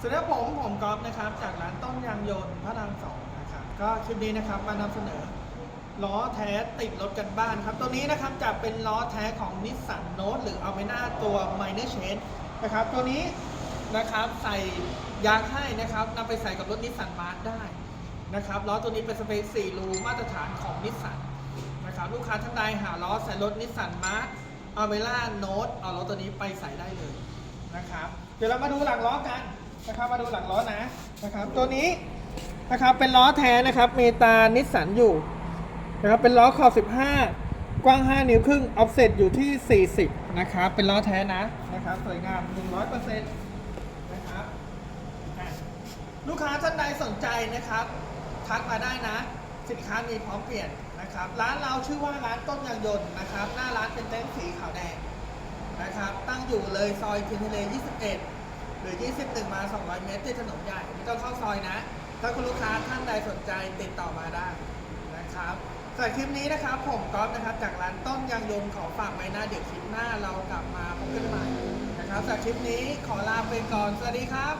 สวัสดีครับผมผมก๊อฟนะครับ จากร้านต้นยางยนต์พระรามสองนะครับก็คลิปนี้นะครับมานำเสนอล้อแท้ติดรถกันบ้านครับ ตัวนี้นะครับจะเป็นล้อแท้ของนิสสันโน e หรือ a l m e n a ตัว Minor Change นะครับ ตัวนี้นะครับใส่ยางให้นะครับนำไปใส่กับรถนิสสันมาร์ได้นะครับล้อตัวนี้เป็นสเปค4รูมาตรฐานของนิสสันนะครับลูกค้าท่านใดหาล้อใส่รถนิสสันมาร์อาเวล่าโน e เอาล้อตัวนี้ไปใส่ได้เลยนะครับ เดี๋ยวเรามาดูหลังล้อกัน นะครับมาดูหลังล้อนะนะครับตัวนี้นะครับเป็นล้อแท้นะครับเมตานิสสันอยู่นะครับเป็นล้อขอบ15 กว้าง 5 นิ้วครึ่งออฟเซตอยู่ที่ 40นะครับเป็นล้อแท้นะนะครับสวยงาม 100%นะครับลูกค้าท่านใดสนใจนะครับทักมาได้นะ สินค้ามีพร้อมเปลี่ยนนะครับร้านเราชื่อว่าร้านต้นยางยนต์นะครับ หน้าร้านเป็นเต็นท์สีขาวแดงนะครับตั้งอยู่เลยซอยเทียนทะเล 21 หรือ21มา 200 เมตรติดถนนใหญ่ไม่ต้องเข้าซอยนะ ถ้าคุณลูกค้าท่านใดสนใจติดต่อมาได้นะครับสำหรับคลิปนี้นะครับ ผมก๊อฟนะครับ จากร้านต้นยางยนขอฝากไว้หน้าเดี๋ยวคลิปหน้าเรากลับมาพบกันใหม่นะครับสำหรับคลิปนี้ขอลาไปก่อนสวัสดีครับ